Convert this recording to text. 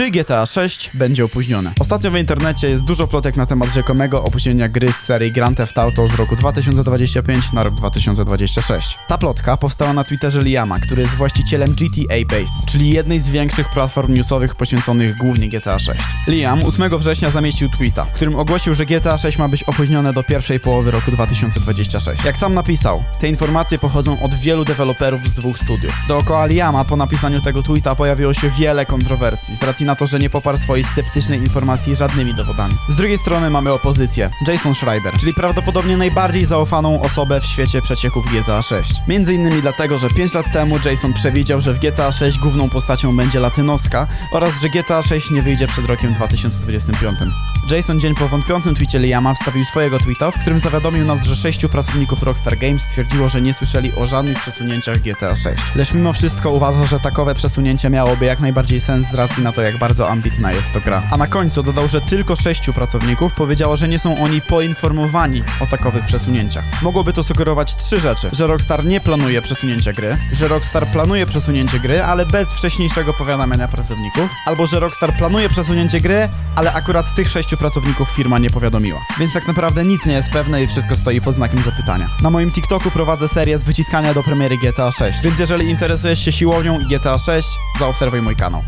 czy GTA 6 będzie opóźnione. Ostatnio w internecie jest dużo plotek na temat rzekomego opóźnienia gry z serii Grand Theft Auto z roku 2025 na rok 2026. Ta plotka powstała na Twitterze Liama, który jest właścicielem GTA Base, czyli jednej z większych platform newsowych poświęconych głównie GTA 6. Liam 8 września zamieścił tweeta, w którym ogłosił, że GTA 6 ma być opóźnione do pierwszej połowy roku 2026. Jak sam napisał, te informacje pochodzą od wielu deweloperów z dwóch studiów. Dookoła Liama po napisaniu tego tweeta pojawiło się wiele kontrowersji, z racji na to, że nie poparł swojej sceptycznej informacji żadnymi dowodami. Z drugiej strony mamy opozycję, Jason Schreiber, czyli prawdopodobnie najbardziej zaufaną osobę w świecie przecieków GTA 6. Między innymi dlatego, że 5 lat temu Jason przewidział, że w GTA 6 główną postacią będzie latynoska oraz że GTA 6 nie wyjdzie przed rokiem 2025. Jason dzień po wątpiącym tweetie Liama wstawił swojego tweeta, w którym zawiadomił nas, że sześciu pracowników Rockstar Games stwierdziło, że nie słyszeli o żadnych przesunięciach GTA 6. Lecz mimo wszystko uważa, że takowe przesunięcie miałoby jak najbardziej sens z racji na to, jak bardzo ambitna jest to gra. A na końcu dodał, że tylko sześciu pracowników powiedziało, że nie są oni poinformowani o takowych przesunięciach. Mogłoby to sugerować trzy rzeczy. Że Rockstar nie planuje przesunięcia gry, że Rockstar planuje przesunięcie gry, ale bez wcześniejszego powiadamiania pracowników, albo że Rockstar planuje przesunięcie gry, ale akurat tych sześciu pracowników firma nie powiadomiła. Więc tak naprawdę nic nie jest pewne i wszystko stoi pod znakiem zapytania. Na moim TikToku prowadzę serię z wyciskania do premiery GTA 6, więc jeżeli interesujesz się siłownią i GTA 6, zaobserwuj mój kanał.